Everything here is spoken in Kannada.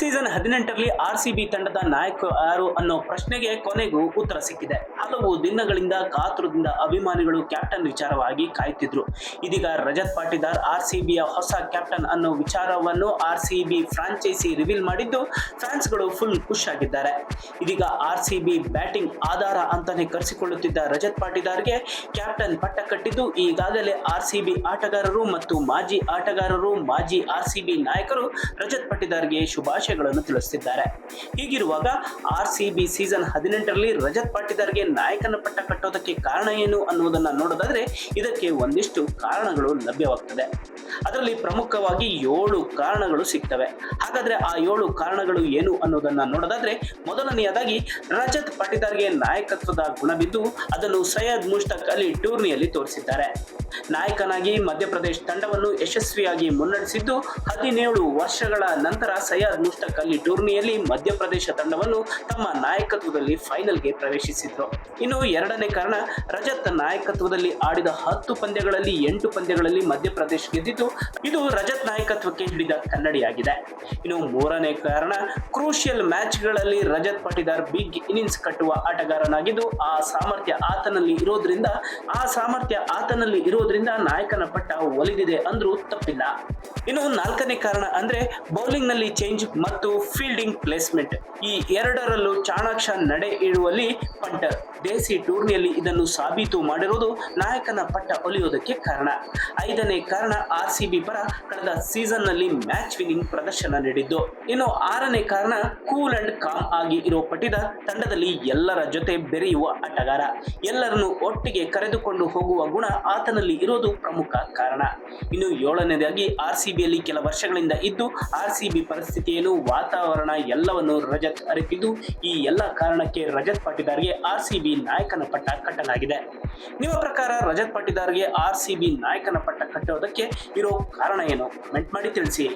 ಸೀಸನ್ ಹದಿನೆಂಟರಲ್ಲಿ ಆರ್ ಸಿ ಬಿ ತಂಡದ ನಾಯಕ ಯಾರು ಅನ್ನೋ ಪ್ರಶ್ನೆಗೆ ಕೊನೆಗೂ ಉತ್ತರ ಸಿಕ್ಕಿದೆ. ಹಲವು ದಿನಗಳಿಂದ ಕಾತುರದಿಂದ ಅಭಿಮಾನಿಗಳು ಕ್ಯಾಪ್ಟನ್ ವಿಚಾರವಾಗಿ ಕಾಯ್ತಿದ್ರು ಇದೀಗ ರಜತ್ ಪಾಟಿದಾರ್ ಆರ್ ಸಿ ಬಿಯ ಹೊಸ ಕ್ಯಾಪ್ಟನ್ ಅನ್ನೋ ವಿಚಾರವನ್ನು R C B franchise reveal ಮಾಡಿದ್ದು ಫ್ಯಾನ್ಸ್ಗಳು ಫುಲ್ ಖುಷ್ ಆಗಿದ್ದಾರೆ ಇದೀಗ ಆರ್ ಸಿ ಬಿ ಬ್ಯಾಟಿಂಗ್ ಆಧಾರ ಅಂತಾನೆ ಕರೆಸಿಕೊಳ್ಳುತ್ತಿದ್ದ ರಜತ್ ಪಾಟಿದಾರ್ಗೆ ಕ್ಯಾಪ್ಟನ್ ಪಟ್ಟ ಕಟ್ಟಿದ್ದು, ಈಗಾಗಲೇ ಆರ್ ಸಿ ಬಿ ಆಟಗಾರರು ಮತ್ತು ಮಾಜಿ ಆಟಗಾರರು, ಮಾಜಿ ಆರ್ ಸಿ ಬಿ ನಾಯಕರು ರಜತ್ ಪಾಟಿದಾರ್ಗೆ ಶುಭಾಶಯಗಳನ್ನು ತಿಳಿಸುತ್ತಿದ್ದಾರೆ ಹೀಗಿರುವಾಗ ಆರ್ ಸಿ ಬಿ ಸೀಸನ್ ಹದಿನೆಂಟರಲ್ಲಿ ರಜತ್ ಪಾಟಿದಾರ್ಗೆ ನಾಯಕನ ಪಟ್ಟ ಕಟ್ಟೋದಕ್ಕೆ ಕಾರಣ ಏನು ಅನ್ನುವುದನ್ನ ನೋಡೋದಾದ್ರೆ ಇದಕ್ಕೆ ಒಂದಿಷ್ಟು ಕಾರಣಗಳು ಲಭ್ಯವಾಗ್ತದೆ. ಅದರಲ್ಲಿ ಪ್ರಮುಖವಾಗಿ ಏಳು ಕಾರಣಗಳು ಸಿಗ್ತವೆ. ಹಾಗಾದ್ರೆ ಆ ಏಳು ಕಾರಣಗಳು ಏನು ಅನ್ನೋದನ್ನ ನೋಡೋದಾದ್ರೆ ಮೊದಲನೆಯದಾಗಿ ರಜತ್ ಪಾಟಿದಾರ್ಗೆ ನಾಯಕತ್ವದ ಗುಣವಿದ್ದು ಅದನ್ನು ಸೈಯದ್ ಮುಷ್ತಾಕ್ ಅಲಿ ಟೂರ್ನಿಯಲ್ಲಿ ತೋರಿಸಿದ್ದಾರೆ. ನಾಯಕನಾಗಿ ಮಧ್ಯಪ್ರದೇಶ ತಂಡವನ್ನು ಯಶಸ್ವಿಯಾಗಿ ಮುನ್ನಡೆಸಿದ್ದು ಹದಿನೇಳು ವರ್ಷಗಳ ನಂತರ ಸೈಯದ್ ಮುಷ್ತಕ್ ಅಲಿ ಟೂರ್ನಿಯಲ್ಲಿ ಮಧ್ಯಪ್ರದೇಶ ತಂಡವನ್ನು ತಮ್ಮ ನಾಯಕತ್ವದಲ್ಲಿ ಫೈನಲ್ಗೆ ಪ್ರವೇಶಿಸಿದ್ರು. ಇನ್ನು ಎರಡನೇ ಕಾರಣ, ರಜತ್ ನಾಯಕತ್ವದಲ್ಲಿ ಆಡಿದ ಹತ್ತು ಪಂದ್ಯಗಳಲ್ಲಿ ಎಂಟು ಪಂದ್ಯಗಳಲ್ಲಿ ಮಧ್ಯಪ್ರದೇಶ ಗೆದ್ದಿದ್ದು, ಇದು ರಜತ್ ನಾಯಕತ್ವಕ್ಕೆ ಹಿಡಿದ ಕನ್ನಡಿಯಾಗಿದೆ. ಇನ್ನು ಮೂರನೇ ಕಾರಣ, ಕ್ರೂಷಿಯಲ್ ಮ್ಯಾಚ್ಗಳಲ್ಲಿ ರಜತ್ ಪಾಟಿದಾರ್ ಬಿಗ್ ಇನ್ನಿಂಗ್ಸ್ ಕಟ್ಟುವ ಆಟಗಾರನಾಗಿದ್ದು, ಆ ಸಾಮರ್ಥ್ಯ ಆತನಲ್ಲಿ ಇರೋದ್ರಿಂದ, ಆ ಸಾಮರ್ಥ್ಯ ಆತನಲ್ಲಿ ಇರೋದ್ರಿಂದ ನಾಯಕನ ಪಟ್ಟ ಒಲಿದಿದೆ ಅಂದ್ರೂ ತಪ್ಪಿಲ್ಲ. ಇನ್ನು ನಾಲ್ಕನೇ ಕಾರಣ ಅಂದ್ರೆ ಬೌಲಿಂಗ್ನಲ್ಲಿ ಚೇಂಜ್ ಮತ್ತು ಫೀಲ್ಡಿಂಗ್ ಪ್ಲೇಸ್ಮೆಂಟ್ ಈ ಎರಡರಲ್ಲೂ ಚಾಣಾಕ್ಷ ನಡೆ ಇಡುವಲ್ಲಿ ಪಂಟರ್ ದೇಸಿ ಟೂರ್ನಿಯಲ್ಲಿ ಇದನ್ನು ಸಾಬೀತು ಮಾಡಿರುವುದು ನಾಯಕನ ಪಟ್ಟ ಒಲಿಯುವುದಕ್ಕೆ ಕಾರಣ. ಐದನೇ ಕಾರಣ ಆರ್ ಸಿ ಬಿ ಪರ ಕಳೆದ ಸೀಸನ್ನಲ್ಲಿ ಮ್ಯಾಚ್ ವಿನ್ನಿಂಗ್ ಪ್ರದರ್ಶನ ನೀಡಿದ್ದು. ಇನ್ನು ಆರನೇ ಕಾರಣ ಕೂಲ್ ಅಂಡ್ ಕಾಮ್ ಆಗಿ ಇರೋ ಪಟ್ಟಿದ ತಂಡದಲ್ಲಿ ಎಲ್ಲರ ಜೊತೆ ಬೆರೆಯುವ ಆಟಗಾರ. ಎಲ್ಲರನ್ನು ಒಟ್ಟಿಗೆ ಕರೆದುಕೊಂಡು ಹೋಗುವ ಗುಣ ಆತನಲ್ಲಿ ಇರೋದು ಪ್ರಮುಖ ಕಾರಣ. ಇನ್ನು ಏಳನೇದಾಗಿ ಆರ್ ಸಿ ಬಿಯಲ್ಲಿ ಕೆಲ ವರ್ಷಗಳಿಂದ ಇದ್ದು, ಆರ್ ಸಿ ಬಿ ಪರಿಸ್ಥಿತಿಯನ್ನು ವಾತಾವರಣ ಎಲ್ಲವನ್ನು ರಜತ್ ಅರಿತಿದ್ದು. ಈ ಎಲ್ಲ ಕಾರಣಕ್ಕೆ ರಜತ್ ಪಾಟಿದಾರ್ಗೆ ಆರ್ ಸಿ ಬಿ ನಾಯಕನ ಪಟ್ಟ ಕಟ್ಟಲಾಗಿದೆ. ನಿಮ್ಮ ಪ್ರಕಾರ ರಜತ್ ಪಾಟಿದಾರ್ಗೆ ಆರ್ ಸಿ ಬಿ ನಾಯಕನ ಪಟ್ಟ ಕಟ್ಟೋದಕ್ಕೆ ಇರೋ ಕಾರಣ ಏನು? ಕಮೆಂಟ್ ಮಾಡಿ ತಿಳಿಸಿ.